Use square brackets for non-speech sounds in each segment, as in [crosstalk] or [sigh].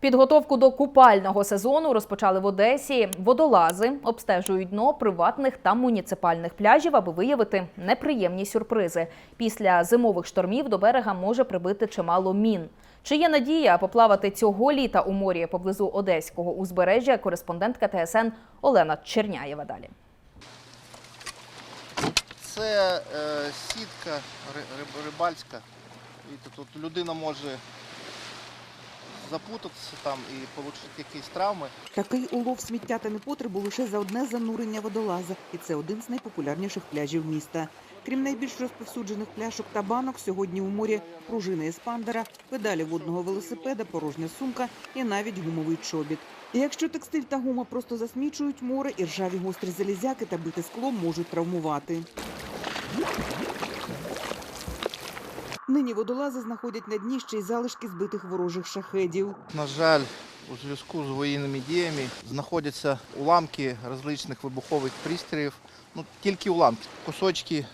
Підготовку до купального сезону розпочали в Одесі. Водолази обстежують дно приватних та муніципальних пляжів, аби виявити неприємні сюрпризи. Після зимових штормів до берега може прибити чимало мін. Чи є надія поплавати цього літа у морі поблизу одеського узбережжя? Кореспондентка ТСН Олена Черняєва далі. Це е, сітка ри- риб- рибальська. І тут людина може запутатися там і отримати якісь травми. Такий улов сміття та непотребу лише за одне занурення водолаза, і це один з найпопулярніших пляжів міста. Крім найбільш розповсюджених пляшок та банок, сьогодні у морі пружини еспандера, педалі водного велосипеда, порожня сумка і навіть гумовий чобіт. Якщо текстиль та гума просто засмічують море, і ржаві гострі залізяки та бите скло можуть травмувати. Нині водолази знаходять на дні ще й залишки збитих ворожих шахедів. На жаль, у зв'язку з воєнними діями знаходяться уламки розличних вибухових пристроїв. Ну, тільки уламки, кусочки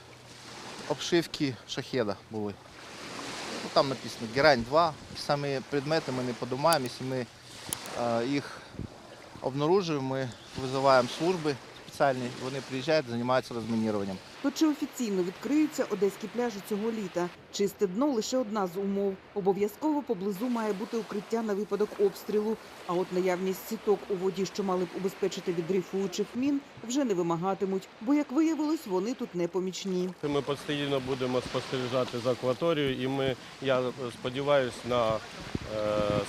обшивки шахеда були. Ну, там написано Герань 2. Самі предмети ми не подумаємо. Якщо ми е, їх обнаружуємо, ми визиваємо служби спеціальні, вони приїжджають, займаються розмініруванням. То чи офіційно відкриються одеські пляжі цього літа? Чисте дно лише одна з умов. Обов'язково поблизу має бути укриття на випадок обстрілу. А от наявність сіток у воді, що мали б убезпечити від дрейфуючих мін, вже не вимагатимуть, бо як виявилось, вони тут не помічні. Ми постійно будемо спостерігати за акваторією, і ми, я сподіваюся на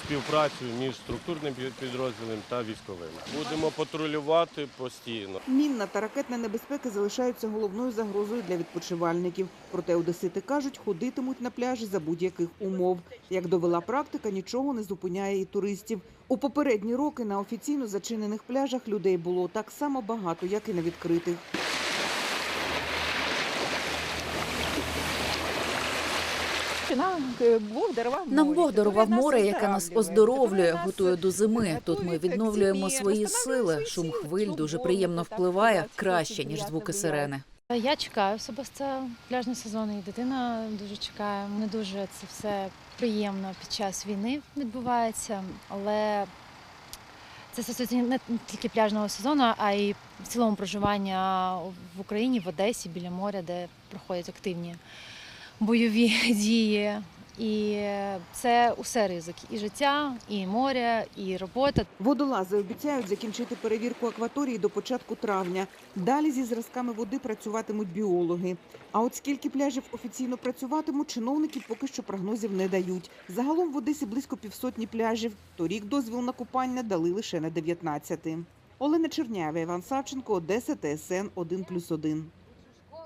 співпрацю між структурним підрозділом та військовими. Будемо патрулювати постійно. Мінна та ракетна небезпеки залишаються головною загрозою для відпочивальників. Проте одесити кажуть, ходитимуть на пляжі за будь-яких умов. Як довела практика, нічого не зупиняє і туристів. У попередні роки на офіційно зачинених пляжах людей було так само багато, як і на відкритих. Нам Бог дарував море, яке нас оздоровлює, готує до зими. Тут ми відновлюємо свої сили. Шум хвиль дуже приємно впливає краще ніж звуки сирени. Я чекаю особисто пляжний сезон, і дитина дуже чекає. Не дуже це все приємно під час війни відбувається, але це стосується не тільки пляжного сезону, а й в цілому проживання в Україні, в Одесі, біля моря, де проходять активні бойові [laughs] дії. І це усе ризик і життя, і море, і робота. Водолази обіцяють закінчити перевірку акваторії до початку травня. Далі зі зразками води працюватимуть біологи. А от скільки пляжів офіційно працюватимуть, чиновники поки що прогнозів не дають. Загалом в Одесі близько півсотні пляжів. Торік дозвіл на купання дали лише на 19. Олена Черняєва, Іван Савченко, Одеса, ТСН 1+,1.